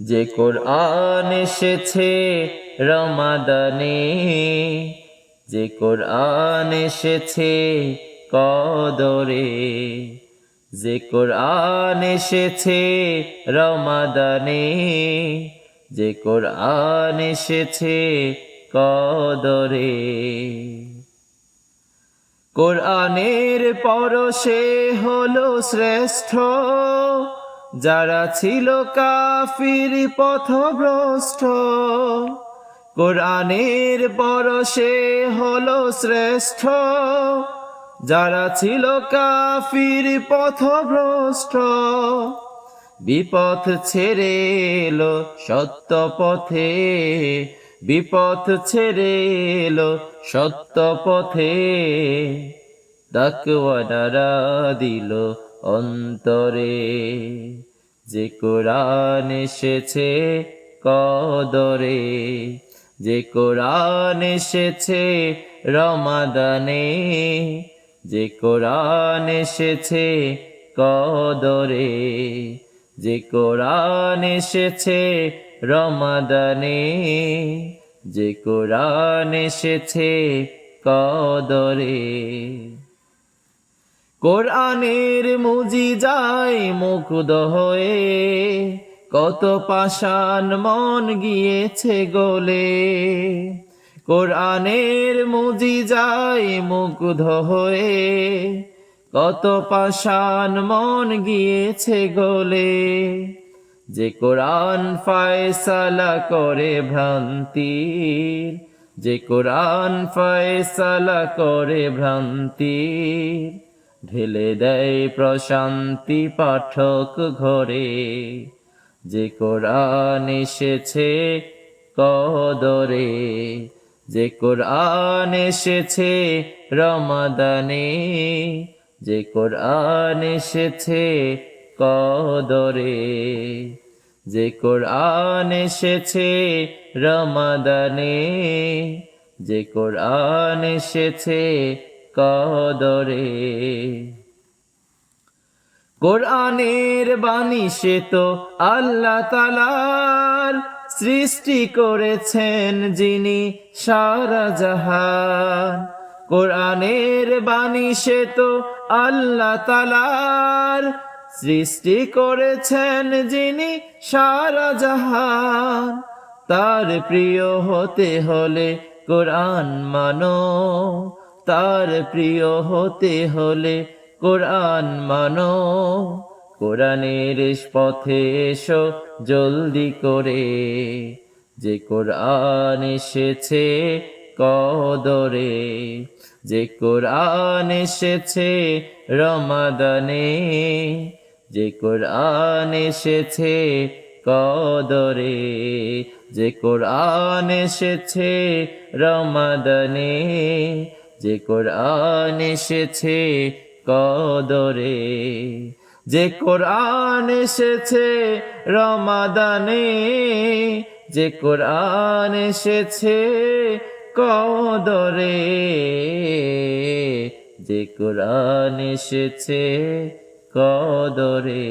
যে কোরআন এসেছে রমাদানে, যে কোরআন এসেছে কদরে, যে কোরআন এসেছে রমাদানে, যে কোরআন এসেছে কদরে। কোরআনের পরশে হলো শ্রেষ্ঠ যারা ছিল কাফির পথভ্রষ্ট, কোরআনের পরশে হলো শ্রেষ্ঠ। যারা ছিল কাফির পথভ্রষ্ট, বিপথ ছেড়ে এলো সত্য পথে। বিপথ ছেড়ে এলো সত্য পথে। তাকওয়ানারা দিল অন্তরে। যে কোরআন এসেছে কদরে, যে কোরআন এসেছে রমাদানে, যে কোরআন এসেছে কদরে, যে কোরআন এসেছে রমাদানে, যে কোরআন এসেছে কদরে। কোরআনের মুজি যায় মুকুদ হয়ে কত পাষাণ মন গিয়েছে গোলে। কোরআনের মুজি যায় মুকুধ হয়ে কত পাষাণ মন গিয়েছে গোলে। যে কোরআন ফয়সালা করে ভ্রান্তির, যে কোরআন ফয়সালা করে ভ্রান্তির ঢেলে দেয় প্রশান্তি পাঠক ঘরে। যে কোরআন এসেছে কদরে, যে কোরআন এসেছে রমাদানে, যে কোরআন এসেছে কদরে, যে কোরআন এসেছে রমাদানে, যে কোরআন এসেছে কদরে। কোরআনের বাণী সে তো আল্লাহ তালার সৃষ্টি করেছেন, যিনি সারা জাহান। কোরআনের বাণী সে তো আল্লাহ তালার সৃষ্টি করেছেন, যিনি সারা জাহান। তার প্রিয় হতে হলে কোরআন মানো। তার প্রিয় হতে হলে কোরআন মানো। কোরআনের পথে এসো, জলদি করে। যে কোরআন এসেছে কদরে, যে কোরআন এসেছে রমাদানে, যে কোরআন এসেছে কদরে, যে কোরআন এসেছে রমাদানে যে কোরআন এসেছে কদরে, যে কোরআন এসেছে রমাদানে, যে কোরআন এসেছে কদরে, যে কোরআন এসেছে কদরে।